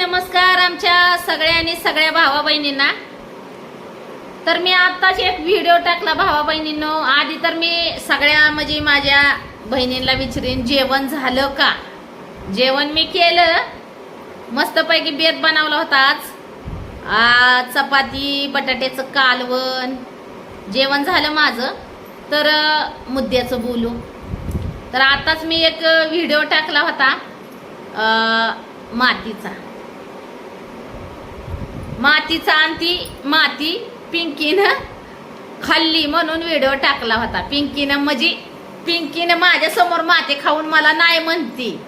नमस्कार आमच्या सगळ्यांनी सगळ्या भावा बहिणींना तर मी आत्ताच एक व्हिडिओ टाकला भावा बहिणींनो आधी तर मी सगळ्या म्हणजे माझ्या बहिणींना विचारीन जेवण झालं का? जेवण मी केलं. मस्तपैकी बेत बनवला होता आज. चपाती बटाट्याचं कालवण. जेवण झालं माझं. तर मुद्द्याचं बोलू. तर आताच मी एक व्हिडिओ टाकला होता मातीचा. मातीचा आणि ती माती पिंकीनं खाल्ली म्हणून व्हिडिओ टाकला होता. पिंकीनं म्हणजे पिंकीनं माझ्यासमोर माती खाऊन मला नाही म्हणती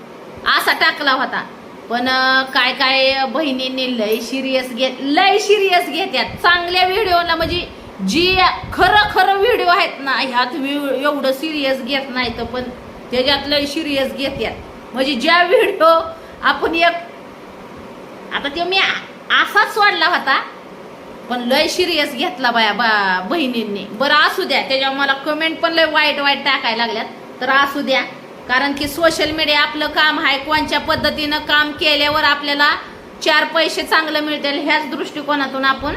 असा टाकला होता. पण काय काय बहिणींनी लय सिरियस घेत लय सिरियस घेत्यात. चांगल्या व्हिडिओला म्हणजे जी खरं खरं व्हिडिओ आहेत ना ह्यात एवढं सिरियस घेत नाही तर पण त्याच्यात लय सिरियस घेत्यात. म्हणजे ज्या व्हिडिओ आपण एक आता ते मी असाच सोडला होता. पण लय सिरियस घेतला बाया बा बहिणींनी. बरं असू द्या त्याच्यावर मला कमेंट पण लय वाईट वाईट टाकायला लागल्यात. तर असू द्या. कारण की सोशल मीडिया आपलं काम आहे कोणत्या पद्धतीनं काम केल्यावर आपल्याला चार पैसे चांगलं मिळतील ह्याच दृष्टिकोनातून आपण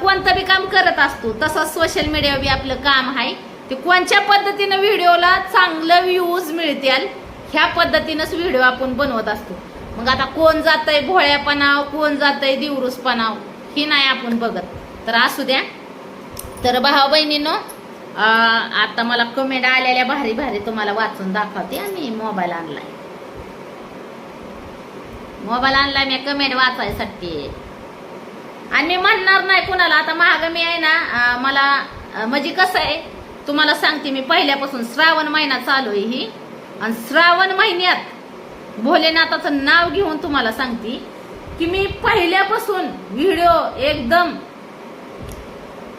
कोणतं बी काम करत असतो. तसंच सोशल मीडिया बी आपलं काम आहे ते कोणत्या पद्धतीनं व्हिडिओला चांगलं व्ह्यूज मिळतील ह्या पद्धतीनंच व्हिडिओ आपण बनवत असतो. मग आता कोण जातंय भोळ्यापणाव कोण जातंय दिवरूसपणाव ही नाही आपण बघत. तर असू द्या. तर भावा बहिणीनो आता मला कमेंट आलेल्या भारी भारी तुम्हाला वाचून दाखवते आणि मोबाईल आणलाय. मोबाईल आणलाय मी कमेंट वाचायसाठी. आणि मी म्हणणार नाही कुणाला आता महाग मी आहे ना मला म्हणजे कसं आहे तुम्हाला सांगते मी पहिल्यापासून श्रावण महिना चालू आहे ही. आणि श्रावण महिन्यात भोलेनाथाचं नाव घेऊन तुम्हाला सांगते की मी पहिल्यापासून व्हिडिओ एकदम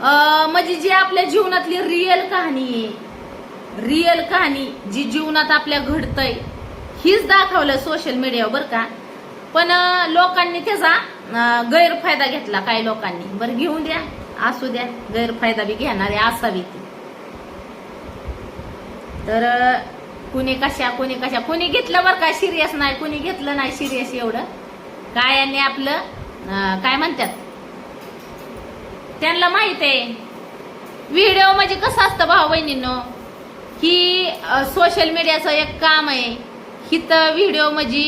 म्हणजे जी आपल्या जीवनातली रिअल कहाणी आहे रिअल कहाणी जी जीवनात आपल्या घडतंय हीच दाखवलं सोशल मीडियावर बरं का. पण लोकांनी त्याचा गैरफायदा घेतला काही लोकांनी. बरं घेऊन द्या असू द्या गैरफायदा बी घेणारे असावी ती तर कुणी कशा कुणी कशा. कुणी घेतलं बरं का सिरियस नाही कुणी घेतलं नाही सिरियस एवढं. काय यांनी आपलं काय म्हणतात? त्यांना माहीत आहे. व्हिडिओ म्हणजे कसं असतं भाऊ बहिणींनो? ही सोशल मीडियाचं एक काम आहे. हित व्हिडिओ म्हणजे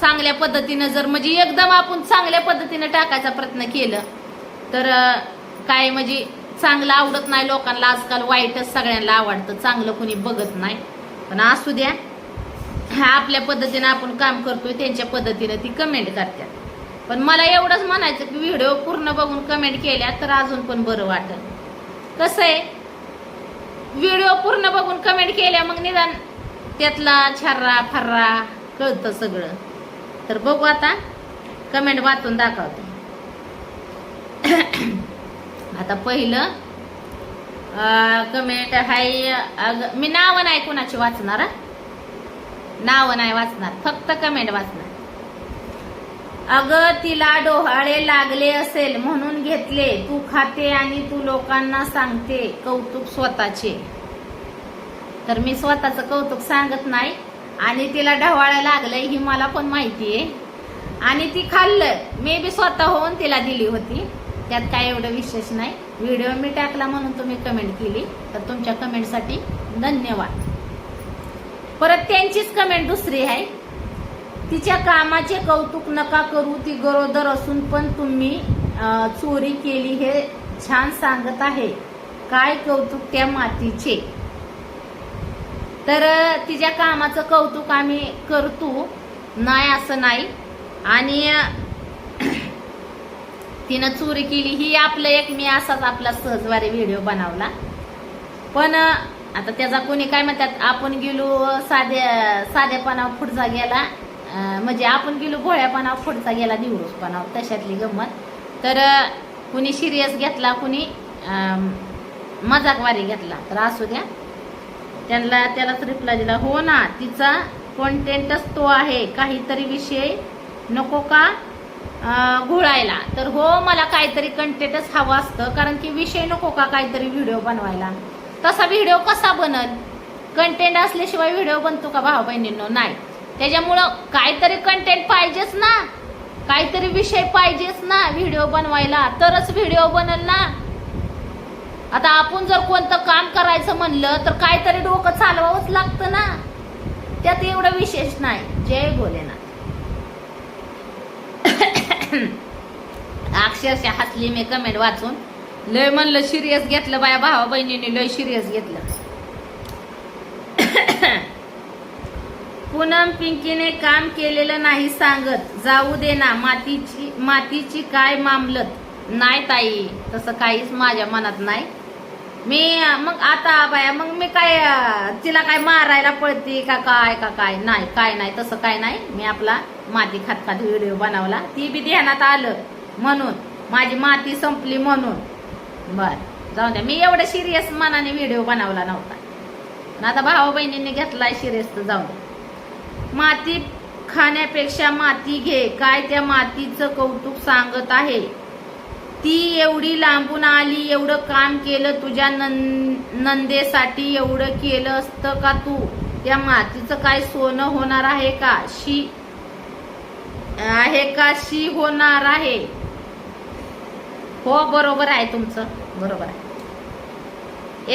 चांगल्या पद्धतीनं जर म्हणजे एकदम आपण चांगल्या पद्धतीनं टाकायचा प्रयत्न केलं तर काय म्हणजे चांगलं आवडत नाही लोकांना. आजकाल वाईटच सगळ्यांना आवडतं. चांगलं कुणी बघत नाही. पण असू द्या हा आपल्या पद्धतीनं आपण काम करतोय त्यांच्या पद्धतीनं ती कमेंट करतात. पण मला एवढंच म्हणायचं की व्हिडिओ पूर्ण बघून कमेंट केल्या तर अजून पण बरं वाटेल. कसं आहे? व्हिडिओ पूर्ण बघून कमेंट केल्या मग निदान त्यातला छर्रा फर्रा कळतं सगळं. तर बघू आता कमेंट वाचून दाखवते. आता पहिलं कमेंट हाय मी नाव नाही कोणाची वाचणार नाव नावं नाही वाचणार फक्त कमेंट वाचणार. अगं तिला डोहाळे लागले असेल म्हणून घेतले. तू खाते आणि तू लोकांना सांगते कौतुक स्वतःचे. तर मी स्वतःचं कौतुक सांगत नाही. आणि तिला ढवाळा लागलंय ही मला पण माहिती आहे. आणि ती खाल्लं मी बी स्वतः होऊन तिला दिली होती. त्यात काय एवढं विशेष नाही. व्हिडिओ मी टाकला म्हणून तुम्ही कमेंट केली. तर तुमच्या कमेंटसाठी धन्यवाद. परत त्यांचीच कमेंट दुसरी आहे. तिच्या कामाचे कौतुक नका करू ती गरोदर असून पण तुम्ही चोरी केली हे छान सांगत आहे. काय कौतुक त्या मातीचे? तर तिच्या कामाचं कौतुक आम्ही करतो. नाही असं नाही. आणि तिनं चोरी केली ही आपलं एक मी असाच आपला सहजवारी व्हिडिओ बनवला. पण आता त्याचा कोणी काय म्हणतात आपण गेलो साध्या साधेपणा पुढचा गेला म्हणजे आपण गेलो भोळ्यापणा पुढचा गेला निवडूसपणा तशातली गंमत. तर कुणी सिरियस घेतला कुणी मजाकवारी घेतला तर असू द्या. त्यांना त्यालाच रिप्लाय दिला हो ना तिचा कॉन्टेंटच तो आहे काहीतरी विषय नको का? घोळायला. तर हो मला काहीतरी कंटेंटच हवं असतं कारण की विषय नको का काहीतरी व्हिडिओ बनवायला? तसा व्हिडिओ कसा बनल? कंटेंट असल्याशिवाय व्हिडिओ बनतो का भाऊ बहिणींनो? नाही. त्याच्यामुळं काहीतरी कंटेंट पाहिजेच ना. काहीतरी विषय पाहिजेच ना व्हिडिओ बनवायला. तरच व्हिडिओ बनल ना. आता आपण जर कोणतं काम करायचं म्हणलं तर काहीतरी डोकं चालवावंच लागतं ना. त्यात एवढं विशेष नाही. जय भोलेनाथ. अक्षरशः हसली मी कमेंट वाचून. लय म्हणलं सिरियस घेतलं बाया भावा बहिणीने लय सिरियस घेतलं. पूनम पिंकीने काम केलेलं नाही सांगत. जाऊ दे ना मातीची मातीची काय मामलत? नाही ताई तसं काहीच माझ्या मनात नाही. मी मग आता बाया मग मी काय तिला काय मारायला पळते का काय का काय? नाही काय नाही तसं काय नाही. मी आपला माती खात खात व्हिडिओ बनवला. ती बी ध्यानात आलं म्हणून. माझी माती संपली म्हणून. बर जाऊ द्या. मी एवढं सिरियस मनाने व्हिडिओ बनवला नव्हता. आता भावा बहिणींनी घेतलाय सिरियस तर जाऊ द्या. माती खाण्यापेक्षा माती घे. काय त्या मातीचं कौतुक सांगत आहे? ती एवढी लांबून आली एवढं काम केलं तुझ्या नं- नंदेसाठी एवढं केलं असतं का तू? त्या मातीचं काय सोनं होणार आहे का? शी आहे का? शी होणार आहे. हो बरोबर आहे तुमचं. बरोबर आहे.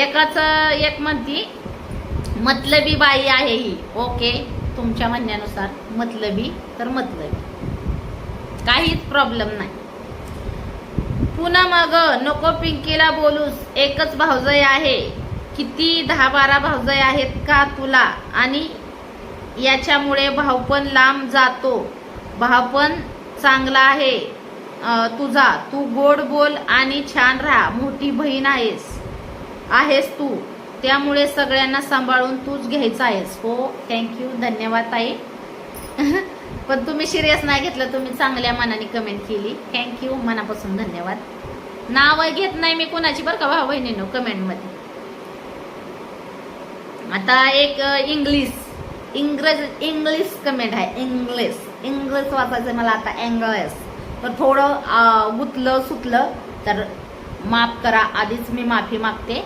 एकाच एक म्हणती मतलबी बाई आहे ही. ओके तुमच्या म्हणण्यानुसार मतलबी तर मतलबी. काहीच प्रॉब्लेम नाही. पुन्हा मग. नको पिंकीला बोलूस. एकच भावजय आहे. किती दहा बारा भावजय आहेत का तुला? आणि याच्यामुळे भावपण लांब जातो. भाव पण चांगला आहे तुझा. तू गोड बोल आणि छान राहा. मोठी बहीण आहेस. आहेस तू. त्यामुळे सगळ्यांना सांभाळून तूच घ्यायचा आहेस. हो थँक्यू धन्यवाद ताई. पण तुम्ही सिरियस नाही घेतलं तुम्ही चांगल्या मनाने कमेंट केली. थँक्यू मनापासून धन्यवाद. नाव घेत नाही मी कोणाची बरं का भाऊ बहिणीनो कमेंटमध्ये आता एक इंग्लिश इंग्रज इंग्लिश कमेंट आहे. इंग्लिश इंग्लिश वाचायचं मला आता इंग्लिश तर थोडं गुतलं सुतलं तर माफ करा आधीच मी माफी मागते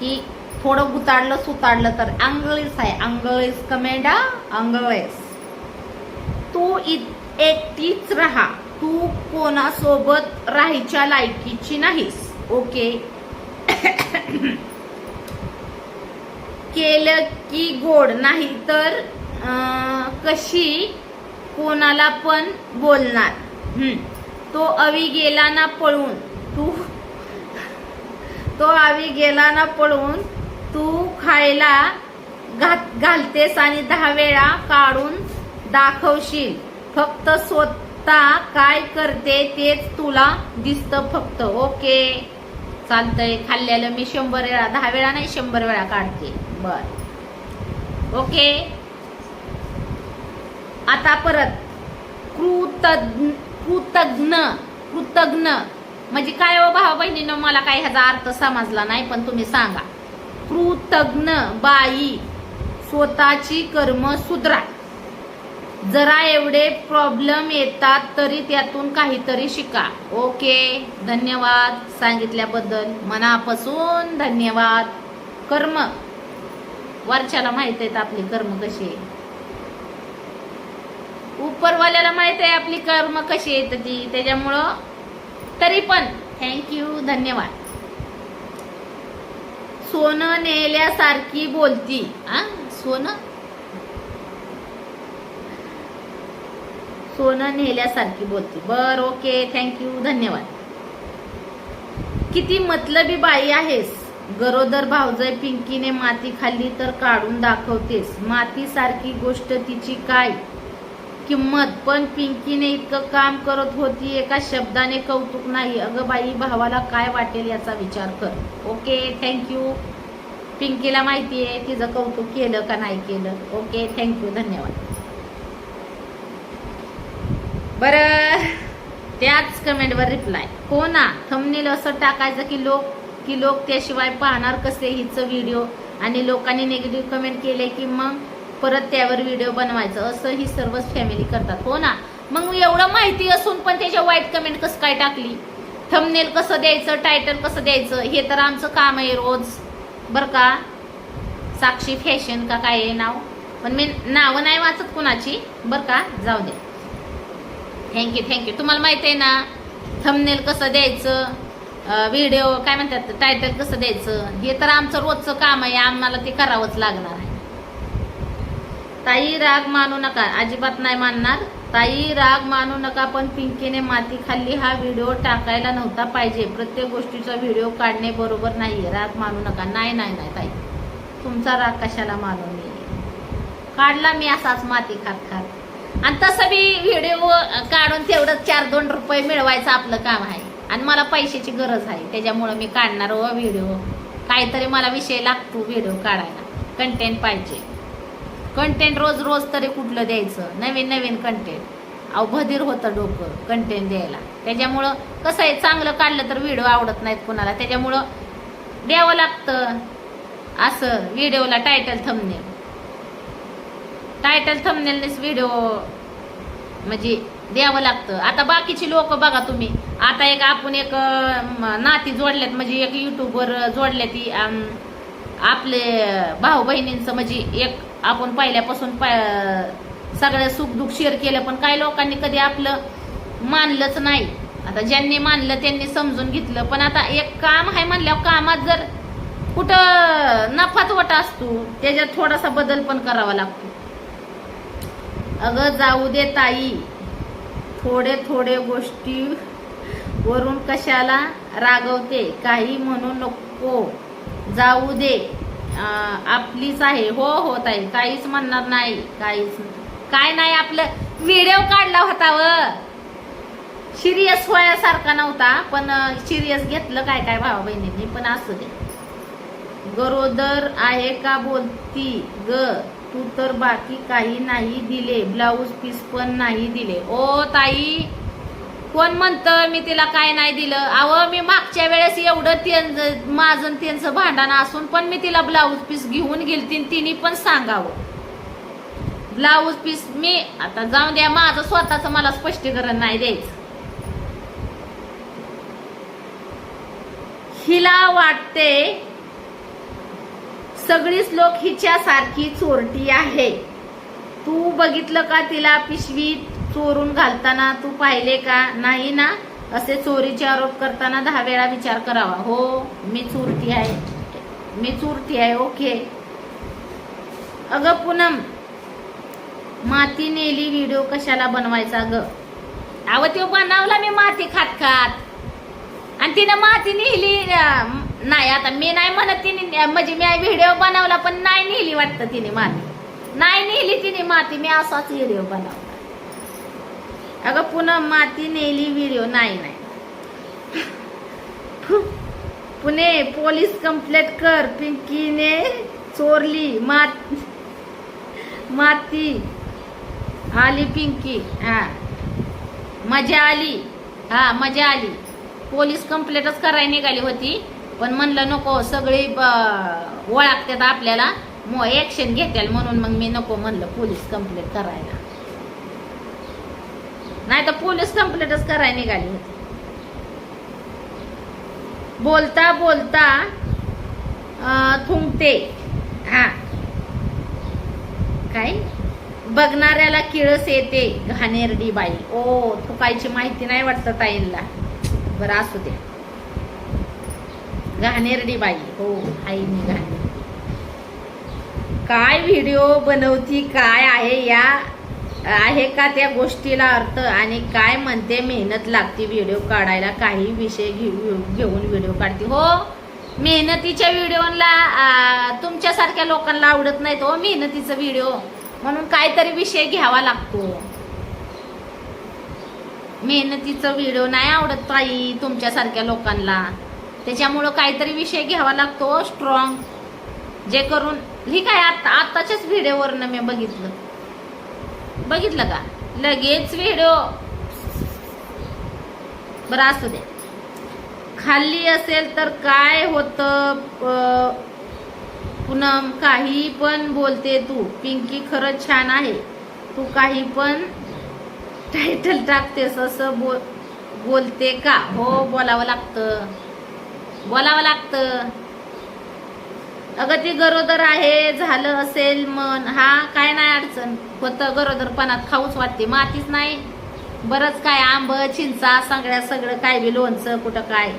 की थोडं गुताडलं सुताडलं तर अंग्लिश आहे. अंग्लिश कमेंट अंग्लिश तू इत- एकटीच राहा. तू कोणासोबत राहायच्या लायकीची नाहीस. ओके? केलं की गोड. नाही तर कशी कोणाला पण बोलणार. तो अवी गेला ना पळून तू तो आवी गेला ना पळून तू खायला घात घालतेस आणि दहा वेळा काढून दाखवशील. फक्त स्वतः काय करते तेच तुला दिसतं फक्त. ओके. चालतंय. खाल्लेलं मी शंभर वेळा दहा वेळा नाही शंभर वेळा काढते. बर. ओके. आता परत. कृतज्ञ कृतज्ञ कृतज्ञ. म्हणजे काय हो भावा बहिणीनं मला काही ह्याचा अर्थ समजला नाही पण तुम्ही सांगा. कृतज्ञ बाई स्वतःची कर्म सुधरा. जरा एवढे प्रॉब्लेम येतात तरी त्यातून काहीतरी शिका. ओके धन्यवाद सांगितल्याबद्दल. मनापासून धन्यवाद. कर्म. वरच्याला माहीत आहेत आपली कर्म कशी आहे. उपरवाल्याला माहीत आहे आपली कर्म कशी येत ती. त्याच्यामुळं तरी पण थँक्यू धन्यवाद. सोनं नेल्यासारखी बोलती. आ सोनं? सोनं नेल्यासारखी बोलते. बर ओके थँक्यू धन्यवाद. किती मतलबी बाई आहेस. गरोदर भावजय पिंकीने माती खाल्ली तर काढून दाखवतेस. माती सारखी गोष्ट तिची काय? किंमत. पण पिंकीने इतकं काम करत होती एका शब्दाने कौतुक नाही. अगं बाई भावाला काय वाटेल याचा विचार कर. ओके थँक्यू पिंकीला माहिती आहे तिचं कौतुक केलं का नाही केलं. ओके थँक्यू धन्यवाद. बरं. त्याच कमेंटवर रिप्लाय हो ना थमनेल असं टाकायचं की लोक की लोक त्याशिवाय पाहणार कसे हिचं व्हिडिओ आणि लोकांनी निगेटिव्ह कमेंट केले की मग परत त्यावर व्हिडिओ बनवायचं. असं ही सर्वच फॅमिली करतात. हो ना? मग एवढं माहिती असून पण त्याच्या वाईट कमेंट कसं काय टाकली? थमनेल कसं द्यायचं? टायटल कसं द्यायचं? हे तर आमचं काम आहे रोज. बरं का? साक्षी फॅशन का काय आहे नाव? पण मी नावं नाही वाचत कुणाची. बरं का? जाऊ दे. थँक्यू थँक्यू तुम्हाला माहीत आहे ना थंबनेल कसं द्यायचं व्हिडिओ काय म्हणतात टायटल कसं द्यायचं? हे तर आमचं रोजचं काम आहे आम्हाला ते करावंच लागणार आहे. ताई राग मानू नका. अजिबात नाही मानणार. ताई राग मानू नका पण पिंकीने माती खाल्ली हा व्हिडिओ टाकायला नव्हता पाहिजे. प्रत्येक गोष्टीचा व्हिडिओ काढणे बरोबर नाही राग मानू नका. नाही नाही नाही ताई. तुमचा राग कशाला मानू मी काढला मी असाच माती खात खात. आणि तसं बी व्हिडिओ काढून तेवढं चार दोन रुपये मिळवायचं आपलं काम आहे. आणि मला पैशाची गरज आहे. त्याच्यामुळं मी काढणार हो व व्हिडिओ काहीतरी मला विषय लागतो व्हिडिओ काढायला. कंटेंट पाहिजे. कंटेंट रोज रोज तरी कुठलं द्यायचं? नवीन नवीन कंटेंट अहो होतं डोकं कंटेंट द्यायला. त्याच्यामुळं कसं आहे चांगलं काढलं तर व्हिडिओ आवडत नाहीत कोणाला. त्याच्यामुळं द्यावं लागतं. असं व्हिडिओला टायटल थंबनेल टायटल थंबनेलनेच व्हिडिओ म्हणजे द्यावं लागतं. आता बाकीची लोक बघा तुम्ही. आता एक आपण एक नाती जोडल्यात म्हणजे एक युट्यूबवर जोडल्या ती आपले भाऊ बहिणींचं म्हणजे एक आपण पहिल्यापासून प- सगळ्या सुखदुःख शेअर केलं पण काही लोकांनी कधी आपलं मानलंच नाही. आता ज्यांनी मानलं त्यांनी समजून घेतलं. पण आता एक काम आहे म्हणल्यावर कामात जर कुठं नफाच वटा असतो त्याच्यात थोडासा बदल पण करावा लागतो. अगं जाऊ दे ताई. थोडे थोडे गोष्टी वरून कशाला रागवते? काही म्हणू नको. जाऊ दे. आपलीच आहे. हो हो ताई. काहीच म्हणणार नाही. काहीच काय नाही आपलं. व्हिडिओ काढला होता व. सिरियस होयासारखा नव्हता पण सिरियस घेतलं काय काय भावा बहिणींनी पण असू दे. गरोदर आहे का बोलती ग? तू तर बाकी काही नाही दिले ब्लाऊज पीस पण नाही दिले. ओ ताई कोण म्हणतं मी तिला काय नाही दिलं? अहो मी मागच्या वेळेस एवढं त्यांचं माझं त्यांचं भांडण असून पण मी तिला ब्लाऊज पीस घेऊन गेलती तिने पण सांगावं. ब्लाऊज पीस मी आता जाऊन द्या माझं स्वतःच मला स्पष्टीकरण नाही द्यायचं. हिला वाटते सगळीच लोक हिच्या सारखी चोरटी आहे. तू बघितलं का तिला पिशवी चोरून घालताना? तू पाहिले का? नाही ना? असे चोरीचे आरोप करताना दहा वेळा विचार करावा. हो मी चोरटी आहे. मी चोरटी आहे ओके. अगं पूनम माती नेली व्हिडिओ कशाला बनवायचा ग? अव तो बनवला मी माती खात खात. आणि तिनं माती नेली नाही आता मी नाही म्हणत तिने म्हणजे मी व्हिडिओ बनवला पण नाही नेली वाटतं तिने माती. नाही नेली तिने माती मी असाच व्हिडिओ बनवला. अगं पुन्हा माती नेली व्हिडिओ नाही नाही. पुणे पोलीस कंप्लेंट कर पिंकीने चोरली मात माती. आली पिंकी हा. मजा आली हा मजा आली. पोलीस कंप्लेंटच करायला निघाली होती. पण म्हणलं नको सगळी ओळखतात आपल्याला. मग ऍक्शन घेत्याल म्हणून मग मी नको म्हणलं पोलीस कंप्लेंट करायला. नाही तर पोलीस कंप्लेंटच करायला निघाली होती. बोलता बोलता थुंकते. हा. काय? बघणाऱ्याला किळस येते घाणेरडी बाई. ओ थुकायची माहिती नाही वाटतं ताईंना बरं असू दे. घाणेरडी बाई हो आई मी घाणे काय व्हिडिओ बनवती काय आहे या आहे का त्या गोष्टीला अर्थ? आणि काय म्हणते मेहनत लागते व्हिडिओ काढायला? काही विषय घेऊन व्हिडिओ काढते. हो मेहनतीच्या व्हिडिओला तुमच्यासारख्या लोकांना आवडत नाहीत हो मेहनतीचा व्हिडिओ. म्हणून काहीतरी विषय घ्यावा लागतो. मेहनतीचा व्हिडिओ नाही आवडत ताई तुमच्यासारख्या लोकांना. त्याच्यामुळं काहीतरी विषय घ्यावा लागतो. स्ट्रॉंग जे करून ही काय आता आत्ताच्याच व्हिडिओवरनं मी बघितलं. बघितलं का? लगेच व्हिडिओ. बरं असू दे. खाल्ली असेल तर काय होतं? प- पूनम काही पण बोलते तू. पिंकी खरंच छान आहे. तू काही पण टायटल टाकतेस असं बोल बोलते का? हो बोलावं लागतं. बोलावं लागतं. अगं ती गरोदर आहे झालं असेल मन. हा काय नाही अडचण. होतं गरोदरपणात खाऊच वाटते. मातीच नाही. बरंच काय आंब चिंचा सांगड्या सगळं काय बी लोणचं कुठं काय.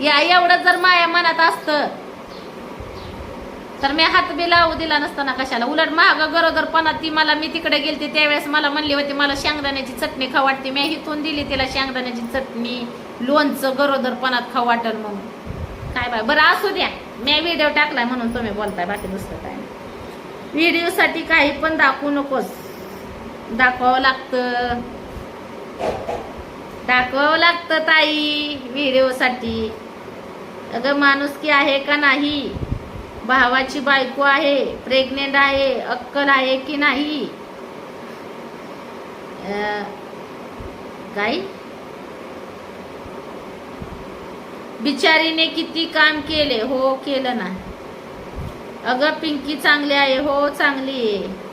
या एवढं जर माया मनात असतं तर मी हात बी लावू दिला नसताना कशाला. उलट महाग गरोदरपणात ती मला मी तिकडे गेलते त्यावेळेस मला म्हणली होती मला शेंगदाण्याची चटणी खाऊ वाटते. मी हिथून दिली तिला शेंगदाण्याची चटणी. लोणचं गरोदरपणात खाऊ वाटल मग काय बाय बरं असू द्या. मी व्हिडिओ टाकलाय म्हणून तुम्ही बोलताय बाकी दुसरं काय व्हिडिओसाठी काही पण दाखवू नकोस. दाखवावं लागतं. दाखवावं लागतं ताई व्हिडिओसाठी अगं माणुसकी आहे का नाही? भावाची बायको आहे प्रेग्नेंट आहे अक्कल आहे की नाही? अं, काय बिचारीने किती काम केले? हो केलं ना अगं पिंकी चांगली आहे. हो चांगली आहे.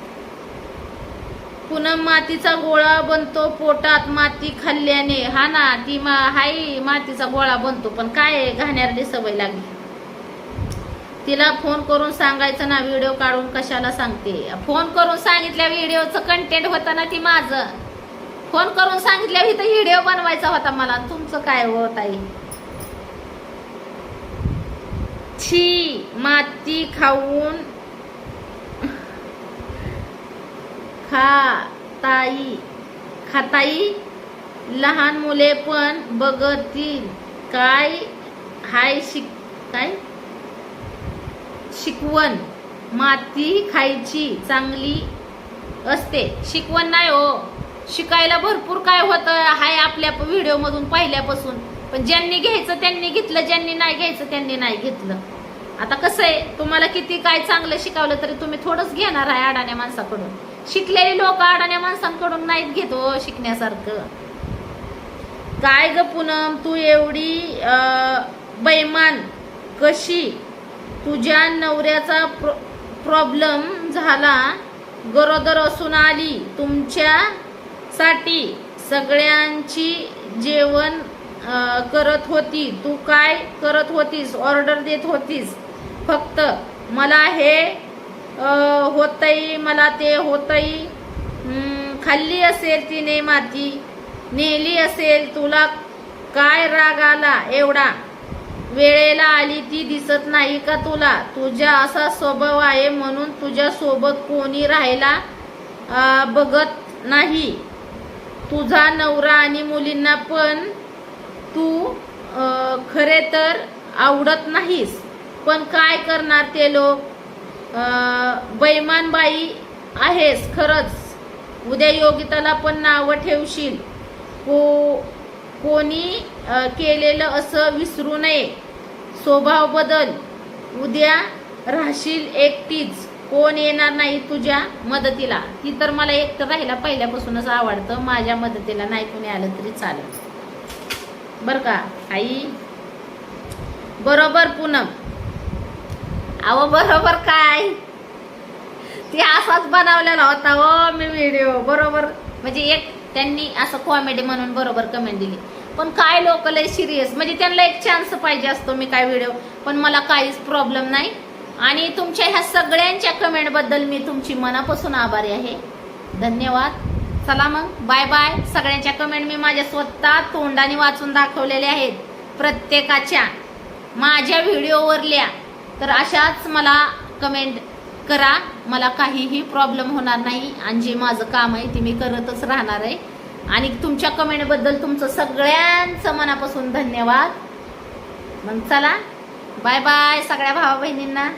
पुन्हा मातीचा गोळा बनतो पोटात माती खाल्ल्याने. हा ना ती मा हाई मातीचा गोळा बनतो. पण काय आहे, सवय लागली. तिला फोन करून सांगायचं ना व्हिडिओ काढून कशाला सांगते? फोन करून सांगितल्या व्हिडिओचं कंटेंट होतं ना ती माझं. फोन करून सांगितल्या इथं व्हिडिओ बनवायचा होता मला. तुमचं काय होत आहे छी माती खाऊन खाताई खाताई लहान मुले पण बघतील. काय? हाय शिक काय? शिकवण. माती खायची चांगली असते. शिकवण नाही हो. शिकायला भरपूर काय होतं हाय आपल्या व्हिडिओ मधून पहिल्यापासून. पण ज्यांनी घ्यायचं त्यांनी घेतलं. ज्यांनी नाही घ्यायचं त्यांनी नाही घेतलं. आता कसं आहे तुम्हाला किती काय चांगलं शिकवलं तरी तुम्ही थोडंच घेणार आहे अडाण्या माणसाकडून. शिकलेली लोक अडाण्या माणसांकडून नाहीत घेतो हो शिकण्यासारखं. काय ग पूनम तू एवढी बैमान कशी? तुझ्या नवऱ्याचा प्रॉब्लेम झाला गरोदर असून आली तुमच्यासाठी सगळ्यांची जेवण करत होती. तू काय करत होतीस? ऑर्डर देत होतीस. फक्त मला हे होतही होतई मला ते होतई खाल्ली असेल तिने माती नेली असेल तुला काय राग आला एवढा? वेळेला आली ती दिसत नाही का तुला? तुझ्या असा स्वभाव आहे म्हणून तुझ्या सोबत कोणी राहायला बघत नाही. तुझा नवरा आणि मुलींना पण तू खरे तर आवडत नाहीस पण काय करणार ते लोक? बैमानबाई आहेस खरंच. उद्या योगिताला पण नावं ठेवशील. को कोणी केलेलं असं विसरू नये. स्वभाव बदल. उद्या राहशील एकटीच. कोण येणार नाही तुझ्या मदतीला? ती तर मला एकटं राहिला पहिल्यापासूनच आवडतं. माझ्या मदतीला नाही कोणी आलं तरी चालेल. बर का? आई? बरोबर पूनम. अहो बरोबर काय? ती असाच बनवलेला होता हो मी व्हिडिओ बरोबर. म्हणजे एक त्यांनी असं कॉमेडी म्हणून बरोबर कमेंट दिली. पण काय लोक लय सिरियस म्हणजे त्यांना एक चान्स पाहिजे असतो मी काय व्हिडिओ पण मला काहीच प्रॉब्लेम नाही. आणि तुमच्या ह्या सगळ्यांच्या कमेंटबद्दल मी तुमची मनापासून आभारी आहे. धन्यवाद. चला मग. बाय बाय सगळ्यांच्या कमेंट मी माझ्या स्वतः तोंडाने वाचून दाखवलेल्या आहेत. प्रत्येकाच्या. माझ्या व्हिडिओवरल्या तर अशाच मला कमेंट करा. मला काहीही प्रॉब्लेम होणार नाही आणि जे माझं काम आहे ते मी करतच राहणार आहे. आणि तुमच्या कमेंटबद्दल तुमचं सगळ्यांचं मनापासून धन्यवाद. मग चला. बाय बाय सगळ्या भावा बहिणींना